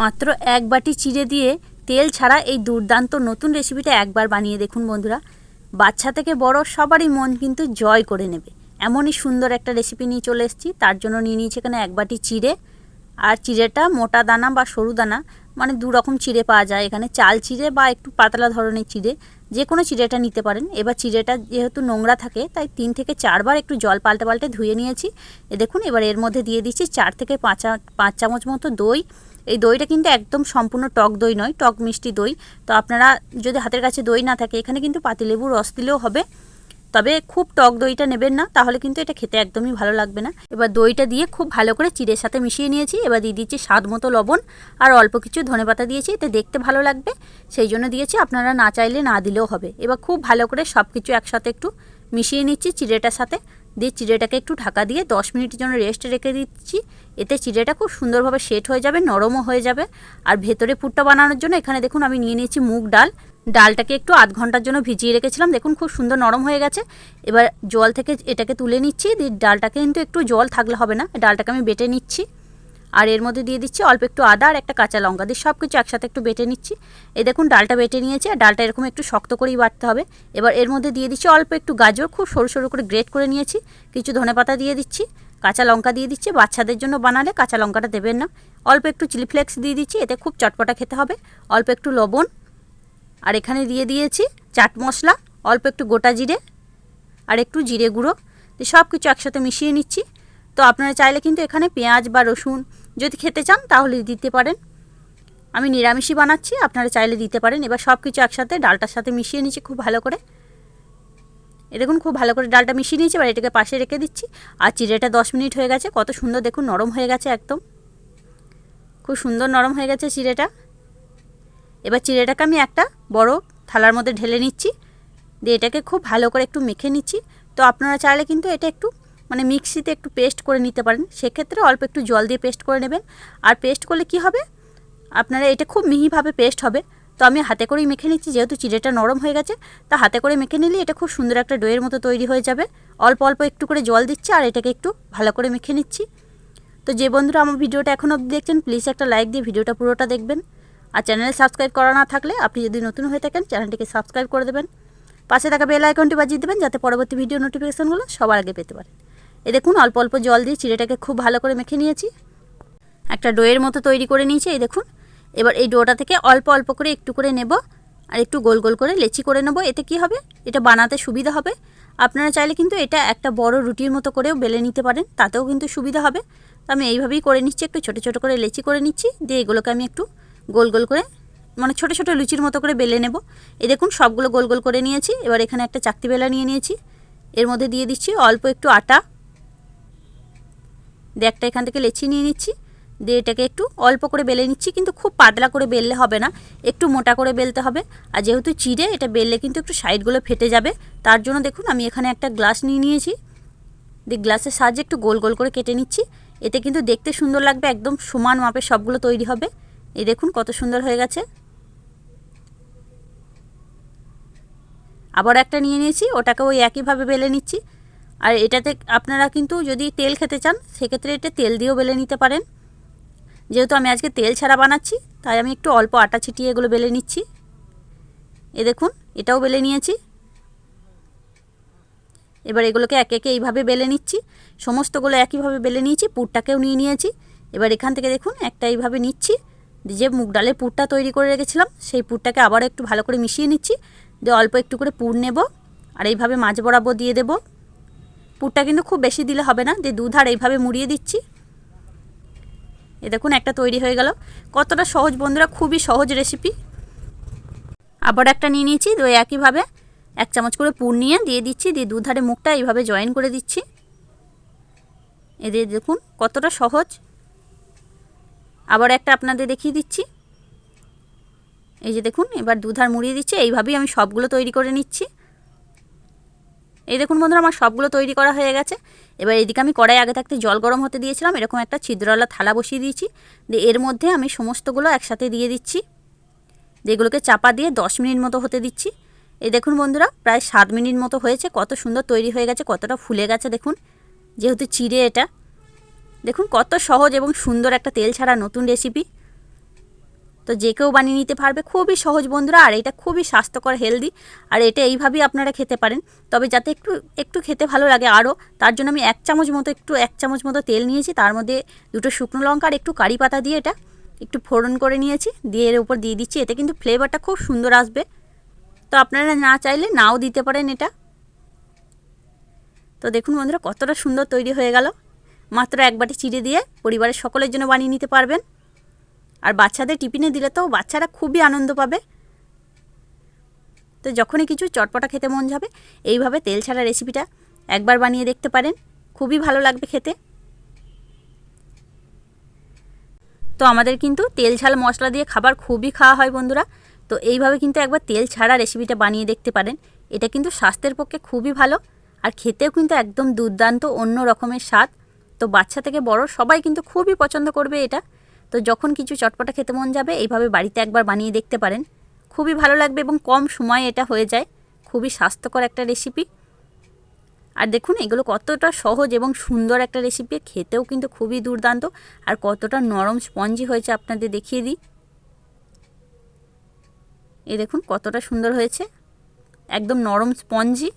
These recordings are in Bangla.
মাত্র এক বাটি চিড়ে দিয়ে তেল ছাড়া এই দুর্দান্ত নতুন রেসিপিটা একবার বানিয়ে দেখুন বন্ধুরা। বাচ্চা থেকে বড় সবারই মন কিন্তু জয় করে নেবে। এমনই সুন্দর একটা রেসিপি নিয়ে চলে এসেছি, তার জন্য নিয়ে নিয়েছি এখানে এক বাটি চিড়ে। আর চিড়েটা মোটা দানা বা সরু দানা মানে দু রকম চিড়ে পাওয়া যায়। এখানে চাল চিড়ে বা একটু পাতলা ধরনের চিড়ে যে কোনো চিড়েটা নিতে পারেন। এবার চিড়েটা যেহেতু নোংরা থাকে, তাই তিন থেকে চারবার একটু জল পাল্টে পাল্টে ধুয়ে নিয়েছি। এ দেখুন, এবার এর মধ্যে দিয়ে দিচ্ছি চার থেকে পাঁচ পাঁচ চামচ মতো দই এই দইটা কিন্তু একদম সম্পূর্ণ টক দই নয়, টক মিষ্টি দই। তো আপনারা যদি হাতের কাছে দই না থাকে, এখানে কিন্তু পাতিলেবুর রস দিলেও হবে। তবে খুব টক দইটা নেবেন না, তাহলে কিন্তু এটা খেতে একদমই ভালো লাগবে না। এবার দইটা দিয়ে খুব ভালো করে চিড়ের সাথে মিশিয়ে নিয়েছি, এবার দিয়ে দিচ্ছি স্বাদ মতো লবণ আর অল্প কিছু ধনেপাতা দিয়েছি, এতে দেখতে ভালো লাগবে। সেই জন্য দিয়েছি, আপনারা না চাইলে না দিলেও হবে। এবার খুব ভালো করে সব কিছু একসাথে একটু মিশিয়ে নিচ্ছি চিড়েটার সাথে। দিয়ে চিড়েটাকে একটু ঢাকা দিয়ে দশ মিনিটের জন্য রেস্ট রেখে দিচ্ছি। এতে চিড়েটা খুব সুন্দরভাবে সেট হয়ে যাবে, নরমও হয়ে যাবে। আর ভেতরে পুরটা বানানোর জন্য এখানে দেখুন আমি নিয়ে নিয়েছি মুগ ডাল। ডালটাকে একটু আধ ঘণ্টার জন্য ভিজিয়ে রেখেছিলাম। দেখুন খুব সুন্দর নরম হয়ে গেছে। এবার জল থেকে এটাকে তুলে নিচ্ছি। দিয়ে ডালটাকে কিন্তু একটু জল থাকলে হবে না। ডালটাকে আমি বেটে নিচ্ছি। আর এর মধ্যে দিয়ে দিচ্ছি অল্প একটু আদা আর একটা কাঁচা লঙ্কা। দিয়ে সব কিছু একসাথে একটু বেটে নিচ্ছি। এই দেখুন ডালটা বেটে নিয়েছি। আর ডালটা এরকম একটু শক্ত করেই বাটতে হবে। এবার এর মধ্যে দিয়ে দিচ্ছি অল্প একটু গাজর। খুব সরু সরু করে গ্রেট করে নিয়েছি। কিছু ধনেপাতা দিয়ে দিচ্ছি। কাঁচা লঙ্কা দিয়ে দিচ্ছি। বাচ্চাদের জন্য বানালে কাঁচা লঙ্কাটা দেবেন না। অল্প একটু চিলি ফ্লেক্স দিয়ে দিচ্ছি। এতে খুব চটপটা খেতে হবে। অল্প একটু লবণ। আর এখানে দিয়ে দিয়েছি চাট মশলা, অল্প একটু গোটা জিরে আর একটু জিরে গুঁড়ো। সব কিছু একসাথে মিশিয়ে নিচ্ছি। তো আপনারা চাইলে কিন্তু এখানে পেঁয়াজ বা রসুন যদি খেতে চান তাহলে দিতে পারেন। আমি নিরামিষই বানাচ্ছি, আপনারা চাইলে দিতে পারেন। এবার সব কিছু একসাথে ডালটার সাথে মিশিয়ে নিচ্ছি খুব ভালো করে। দেখুন খুব ভালো করে ডালটা মিশিয়ে নিয়েছি, এবার এটাকে পাশে রেখে দিচ্ছি। আর চিড়েটা দশ মিনিট হয়ে গেছে, কত সুন্দর দেখুন নরম হয়ে গেছে একদম। খুব সুন্দর নরম হয়ে গেছে চিড়েটা। এবার চিড়েটাকে আমি একটা বড় থালার মধ্যে ঢেলে নিচ্ছি। দিয়ে এটাকে খুব ভালো করে একটু মেখে নিচ্ছি। তো আপনারা চাইলে কিন্তু এটা একটু মানে মিক্সিতে একটু পেস্ট করে নিতে পারেন। সেক্ষেত্রে অল্প একটু জল দিয়ে পেস্ট করে নেবেন। আর পেস্ট করলে কি হবে? আপনারা এটা খুব মিহিভাবে পেস্ট হবে। তো আমি হাতে করেই মেখে নিচ্ছি। যেহেতু চিড়েটা নরম হয়ে গেছে, তা হাতে করে মেখে নিলে এটা খুব সুন্দর একটা ডোয়ের মতো তৈরি হয়ে যাবে। অল্প অল্প একটু করে জল দিচ্ছি আর এটাকে একটু ভালো করে মেখে নিচ্ছি। তো যে বন্ধুরা আমার ভিডিওটা এখন অবধি দেখছেন প্লিজ একটা লাইক দিয়ে ভিডিওটা পুরোটা দেখবেন। আর চ্যানেলে সাবস্ক্রাইব করা না থাকলে আপনি যদি নতুন হয়ে থাকেন, চ্যানেলটিকে সাবস্ক্রাইব করে দেবেন। পাশে থাকা বেল আইকনটি বাজিয়ে দেবেন, যাতে পরবর্তী ভিডিও নোটিফিকেশানগুলো সবার আগে পেতে পারেন। এ দেখুন, অল্প অল্প জল দিয়ে চিড়েটাকে খুব ভালো করে মেখে নিয়েছি। একটা ডোয়ের মতো তৈরি করে নিয়েছি, এই দেখুন। এবার এই ডোটা থেকে অল্প অল্প করে একটু করে নেব আর একটু গোল গোল করে লেচি করে নেব। এতে কি হবে? এটা বানাতে সুবিধা হবে। আপনারা চাইলে কিন্তু এটা একটা বড় রুটির মতো করেও বেলে নিতে পারেন, তাতেও কিন্তু সুবিধা হবে। তো আমি এইভাবেই করে নিচ্ছি, একটু ছোটো ছোটো করে লেচি করে নিচ্ছি। দিয়ে এগুলোকে আমি একটু গোল গোল করে মানে ছোটো ছোটো লুচির মতো করে বেলে নেব। এই দেখুন, সবগুলো গোল গোল করে নিয়েছি। এবার এখানে একটা চাকতি বেলা নিয়ে নিয়েছি। এর মধ্যে দিয়ে দিচ্ছি অল্প একটু আটা। দিয়ে একটা এখান থেকে লেচি নিয়ে নিচ্ছি। দিয়ে এটাকে একটু অল্প করে বেলে নিচ্ছি, কিন্তু খুব পাতলা করে বেললে হবে না। একটু মোটা করে বেলতে হবে। আর যেহেতু চিড়ে, এটা বেললে কিন্তু একটু সাইডগুলো ফেটে যাবে। তার জন্য দেখুন, আমি এখানে একটা গ্লাস নিয়ে নিয়েছি। দিয়ে গ্লাসের সাহায্যে একটু গোল গোল করে কেটে নিচ্ছি। এতে কিন্তু দেখতে সুন্দর লাগবে, একদম সমান মাপের সবগুলো তৈরি হবে। এই দেখুন কত সুন্দর হয়ে গেছে। আবার একটা নিয়ে নিয়েছি, ওটাকে ওই একইভাবে বেলে নিচ্ছি। আর এটাতে আপনারা কিন্তু যদি তেল খেতে চান, সেক্ষেত্রে এটা তেল দিয়েও বেলে নিতে পারেন। যেহেতু আমি আজকে তেল ছাড়া বানাচ্ছি, তাই আমি একটু অল্প আটা ছিটিয়ে এগুলো বেলে নিচ্ছি। এ দেখুন, এটাও বেলে নিয়েছি। এবার এগুলোকে একে একে এইভাবে বেলে নিচ্ছি। সমস্তগুলো একইভাবে বেলে নিয়েছি, পুরটাকেও নিয়ে নিয়েছি। এবার এখান থেকে দেখুন, একটা এইভাবে নিচ্ছি। যে মুগ ডালের পুরটা তৈরি করে রেখেছিলাম, সেই পুরটাকে আবার একটু ভালো করে মিশিয়ে নিচ্ছি। দিয়ে অল্প একটু করে পুর নেব, আর এইভাবে মাছ বরাবর দিয়ে দেব। পুরটা কিন্তু খুব বেশি দিলে হবে না, দিয়ে দুধ আর এইভাবে মুড়িয়ে দিচ্ছি। এ দেখুন, একটা তৈরি হয়ে গেল। কতটা সহজ বন্ধুরা, খুবই সহজ রেসিপি। আবার একটা নিয়ে নিয়েছি, তো একইভাবে এক চামচ করে পুর নিয়ে দিয়ে দিচ্ছি, দিয়ে দুধারে মুখটা এইভাবে জয়েন করে দিচ্ছি। এদের দেখুন, কতটা সহজ। আবার একটা আপনাদের দেখিয়ে দিচ্ছি। এই যে দেখুন, এবার দুধার মুড়িয়ে দিচ্ছি, এইভাবেই আমি সবগুলো তৈরি করে নিচ্ছি। এই দেখুন বন্ধুরা, আমার সবগুলো তৈরি করা হয়ে গেছে। এবার এদিকে আমি কড়াই আগে থাকতে জল গরম হতে দিয়েছিলাম, এরকম একটা ছিদ্রওয়ালা থালা বসিয়ে দিয়েছি। দিয়ে এর মধ্যে আমি সমস্তগুলো একসাথে দিয়ে দিচ্ছি। এগুলোকে চাপা দিয়ে দশ মিনিট মতো হতে দিচ্ছি। এই দেখুন বন্ধুরা, প্রায় সাত মিনিট মতো হয়েছে, কত সুন্দর তৈরি হয়ে গেছে, কতটা ফুলে গেছে দেখুন। যেহেতু চিড়ে এটা দেখুন, কত সহজ এবং সুন্দর একটা তেল ছাড়া নতুন রেসিপি তো যে কেউ বানিয়ে নিতে পারবে, খুবই সহজ বন্ধুরা, আর এটা খুবই স্বাস্থ্যকর হেলদি আর এটা এইভাবেই আপনারা খেতে পারেন। তবে যাতে একটু একটু খেতে ভালো লাগে আরও, তার জন্য আমি এক চামচ মতো, একটু এক চামচ মতো তেল নিয়েছি। তার মধ্যে দুটো শুকনো লঙ্কা আর একটু কারি পাতা দিয়ে এটা একটু ফোড়ন করে নিয়েছি। দিয়ে এর উপর দিয়ে দিচ্ছি, এতে কিন্তু ফ্লেভারটা খুব সুন্দর আসবে। তো আপনারা না চাইলে নাও দিতে পারেন এটা। তো দেখুন বন্ধুরা, কতটা সুন্দর তৈরি হয়ে গেল। মাত্র এক বাটি চিড়ে দিয়ে পরিবারের সকলের জন্য বানিয়ে নিতে পারবেন। আর বাচ্চাদের টিফিনে দিলে তো বাচ্চারা খুবই আনন্দ পাবে। তো যখনই কিছু চটপটা খেতে মন যাবে, এইভাবে তেল ছাড়া রেসিপিটা একবার বানিয়ে দেখতে পারেন। খুবই ভালো লাগবে খেতে। তো আমাদের কিন্তু তেল ঝাল মশলা দিয়ে খাবার খুবই খাওয়া হয় বন্ধুরা। তো এইভাবে কিন্তু একবার তেল ছাড়া রেসিপিটা বানিয়ে দেখতে পারেন। এটা কিন্তু স্বাস্থ্যের পক্ষে খুবই ভালো। আর খেতেও কিন্তু একদম দুর্দান্ত অন্য রকমের স্বাদ। তো বাচ্চা থেকে বড় সবাই কিন্তু খুবই পছন্দ করবে এটা। তো যখন কিছু চটপটা খেতে মন যাবে, এইভাবে বাড়িতে একবার বানিয়ে দেখতে পারেন। খুবই ভালো লাগবে এবং কম সময়ে এটা হয়ে যায়। খুবই স্বাস্থ্যকর একটা রেসিপি আর দেখুন, এগুলো কতটা সহজ এবং সুন্দর একটা রেসিপি খেতেও কিন্তু খুবই দুর্দান্ত। আর কতটা নরম স্পঞ্জি হয়েছে আপনাদের দেখিয়ে দিই। এই দেখুন, কতটা সুন্দর হয়েছে। একদম নরম স্পঞ্জি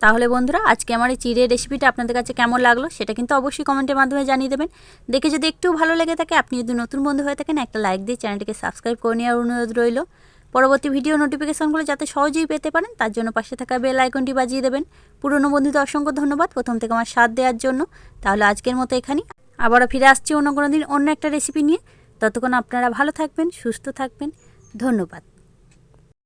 তাহলে বন্ধুরা, আজকে আমার এই চিড়ের রেসিপিটা আপনাদের কাছে কেমন লাগল সেটা কিন্তু অবশ্যই কমেন্টের মাধ্যমে জানিয়ে দেবেন। দেখে যদি একটু ভালো লেগে থাকে, আপনি যদি নতুন বন্ধু হয়ে থাকেন, একটা লাইক দিয়ে চ্যানেলটিকে সাবস্ক্রাইব করে নেওয়ার অনুরোধ রইল। পরবর্তী ভিডিও নোটিফিকেশনগুলো যাতে সহজেই পেতে পারেন, তার জন্য পাশে থাকা বেল আইকনটি বাজিয়ে দেবেন। পুরনো বন্ধুদের অসংখ্য ধন্যবাদ প্রথম থেকে আমার সাথ দেওয়ার জন্য। তাহলে আজকের মতো এখানেই। আবারও ফিরে আসছি অন্য কোনো দিন অন্য একটা রেসিপি নিয়ে। ততক্ষণ আপনারা ভালো থাকবেন, সুস্থ থাকবেন। ধন্যবাদ।